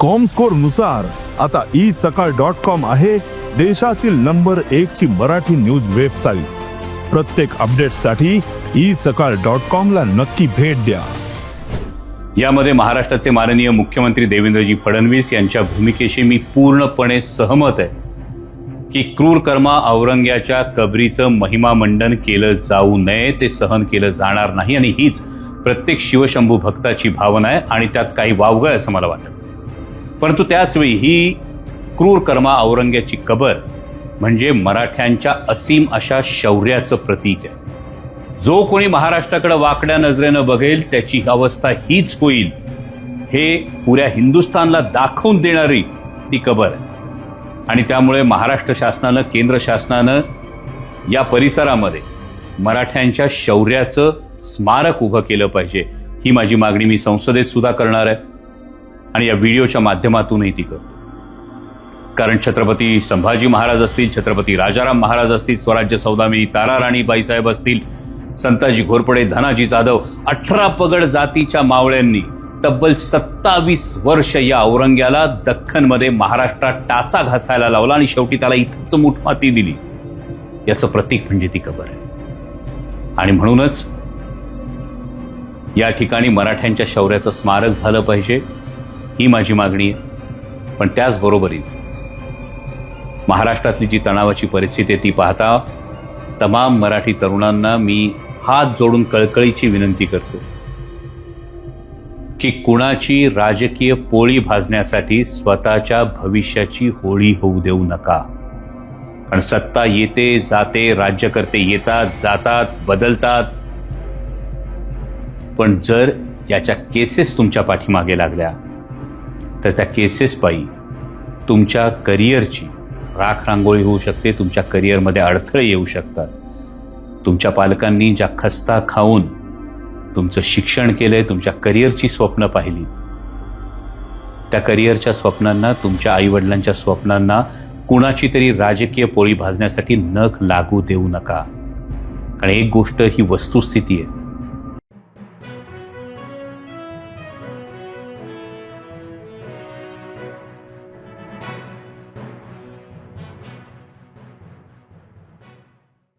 कॉमस्कोरनुसार आता ई सकाळ dot com आहे देशातील नंबर एक ची मराठी न्यूज वेबसाईट प्रत्येक अपडेटसाठी ई सकाळ डॉट कॉम ला नक्की भेट द्या. यामध्ये महाराष्ट्राचे माननीय मुख्यमंत्री देवेंद्रजी फडणवीस यांच्या भूमिकेशी मी पूर्णपणे सहमत आहे की क्रूर कर्मा औरंग्याच्या कबरीचं महिमा मंडन केलं जाऊ नये ते सहन केलं जाणार नाही आणि हीच प्रत्येक शिवशंभू भक्ताची भावना आहे आणि त्यात काही वावगं आहे असं मला वाटतं. परंतु त्याचवेळी ही क्रूर कर्मा औरंग्याची कबर म्हणजे मराठ्यांच्या असीम अशा शौर्याचं प्रतीक आहे. जो कोणी महाराष्ट्राकडे वाकड्या नजरेनं बघेल त्याची अवस्था हीच होईल. हे पुऱ्या हिंदुस्थानला दाखवून देणारी ती कबर आहे. आणि त्यामुळे महाराष्ट्र शासनानं केंद्र शासनानं या परिसरामध्ये मराठ्यांच्या शौर्याचं स्मारक उभं केलं पाहिजे. ही माझी मागणी मी संसदेत सुद्धा करणार आहे. आणि या व्हिडिओच्या माध्यमातूनही ती कर कारण छत्रपती संभाजी महाराज असतील छत्रपती राजाराम महाराज असतील स्वराज्य सौदामिनी तारा राणी बाईसाहेब असतील संताजी घोरपडे धनाजी जाधव अठरा पगड जातीच्या मावळ्यांनी तब्बल सत्तावीस वर्ष या औरंग्याला दख्खनमध्ये महाराष्ट्रात टाचा घासायला लावला आणि शेवटी त्याला इथंच मुठमाती दिली. याचं प्रतीक म्हणजे ती खबर आहे. आणि म्हणूनच या ठिकाणी मराठ्यांच्या शौर्याचं स्मारक झालं पाहिजे. ही माझी मागणी आहे. पण त्याचबरोबरीत महाराष्ट्रातली जी तणावाची परिस्थिती आहे ती पाहता तमाम मराठी तरुणांना मी हात जोडून कळकळीची विनंती करतो की कुणाची राजकीय पोळी भाजण्यासाठी स्वतःच्या भविष्याची होळी होऊ देऊ नका. कारण सत्ता येते जाते राज्यकर्ते येतात जातात बदलतात. पण जर याच्या केसेस तुमच्या पाठीमागे लागल्या तर त्या केसेस पायी तुमच्या करिअरची राख रांगोळी होऊ शकते तुमच्या करिअरमध्ये अडथळे येऊ शकतात. तुमच्या पालकांनी ज्या खस्ता खाऊन तुमचं शिक्षण केलंय तुमच्या करिअरची स्वप्न पाहिली त्या करिअरच्या स्वप्नांना तुमच्या आईवडिलांच्या स्वप्नांना कुणाची तरी राजकीय पोळी भाजण्यासाठी नख लागू देऊ नका. कारण एक गोष्ट ही वस्तुस्थिती आहे.